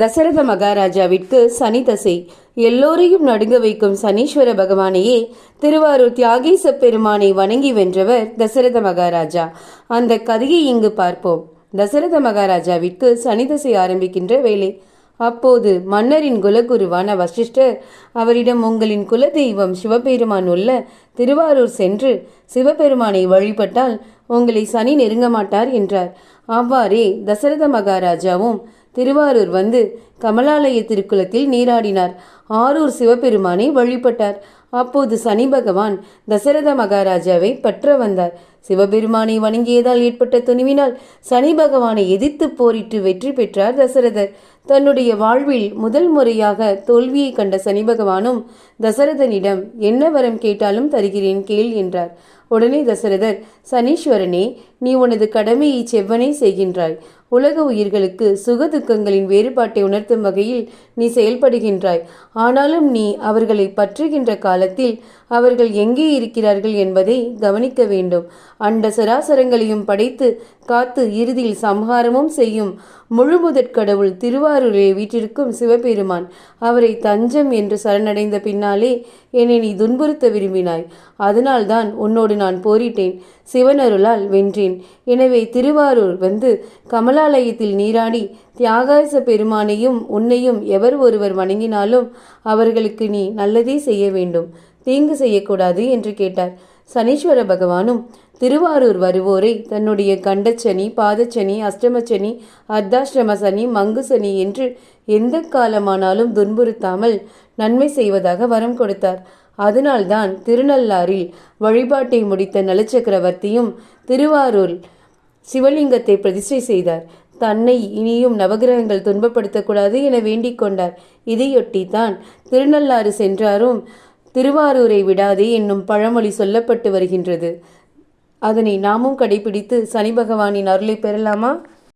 தசரத மகாராஜாவிற்கு சனி தசை. எல்லோரையும் நடுங்க வைக்கும் சனீஸ்வர பகவானையே திருவாரூர் தியாகேச பெருமானை வணங்கி வென்றவர் தசரத மகாராஜா. அந்த கதையை இங்கு பார்ப்போம். தசரத மகாராஜாவிற்கு சனி தசை ஆரம்பிக்கின்ற வேலை அப்போது மன்னரின் குலகுருவான வசிஷ்டர் அவரிடம் உங்களின் குலதெய்வம் சிவபெருமான் உள்ள திருவாரூர் சென்று சிவபெருமானை வழிபட்டால் உங்களை சனி நெருங்க மாட்டார் என்றார். அவ்வாறே தசரத மகாராஜாவும் திருவாரூர் வந்து கமலாலய திருக்குளத்தில் நீராடினார். ஆரூர் சிவபெருமானை வழிபட்டார். அப்போது சனி பகவான் தசரத மகாராஜாவை பற்ற வந்தார். சிவபெருமானை வணங்கியதால் ஏற்பட்ட துணிவினால் சனி பகவானை எதிர்த்து போரிட்டு வெற்றி பெற்றார் தசரதர். தன்னுடைய வாழ்வில் முதல் முறையாக தோல்வியை கண்ட சனி பகவானும் தசரதனிடம் என்ன வரம் கேட்டாலும் தருகிறேன் கேள் என்றார். உடனே தசரதர் சனீஸ்வரனே நீ உனது கடமையை செவ்வனே செய்கின்றாய். உலக உயிர்களுக்கு சுக துக்கங்களின் வேறுபாட்டை உணர்த்தும் வகையில் நீ செயல்படுகின்றாய். ஆனாலும் நீ அவர்களை பற்றுகின்ற காலத்தில் அவர்கள் எங்கே இருக்கிறார்கள் என்பதை கவனிக்க வேண்டும். அண்ட சராசரங்களையும் படைத்து காத்து இறுதியில் சம்ஹாரமும் செய்யும் முழுமுதற் கடவுள் திருவாரூரே வீட்டிற்கும் சிவபெருமான் அவரை தஞ்சம் என்று சரணடைந்த பின்னாலே என்னை நீ துன்புறுத்த விரும்பினாய். அதனால்தான் உன்னோடு நான் போரிட்டேன் சிவனருளால் வென்றேன். எனவே திருவாரூர் வந்து கமலாலயத்தில் நீராடி தியாகாச பெருமானையும் உன்னையும் எவர் ஒருவர் வணங்கினாலும் அவர்களுக்கு நீ நல்லதே செய்ய வேண்டும். தீங்கு செய்யக்கூடாது என்று கேட்டார். சனீஸ்வர பகவானும் திருவாரூர் வருவோரை தன்னுடைய கண்டச்சனி பாதச்சனி அஷ்டமச்சனி அர்த்தாஷ்டம சனி மங்கு சனி என்று எந்த காலமானாலும் துன்புறுத்தாமல் நன்மை செய்வதாக வரம் கொடுத்தார். அதனால்தான் திருநள்ளாறில் வழிபாட்டை முடித்த நலச்சக்கரவர்த்தியும் திருவாரூர் சிவலிங்கத்தை பிரதிஷ்டை செய்தார். தன்னை இனியும் நவகிரகங்கள் துன்பப்படுத்தக்கூடாது என வேண்டிக் கொண்டார். இதையொட்டி தான் திருநள்ளாறு சென்றாரும் திருவாரூரை விடாதே என்னும் பழமொழி சொல்லப்பட்டு வருகின்றது. அதனை நாமும் கடைபிடித்து சனி பகவானின் அருளை பெறலாமா?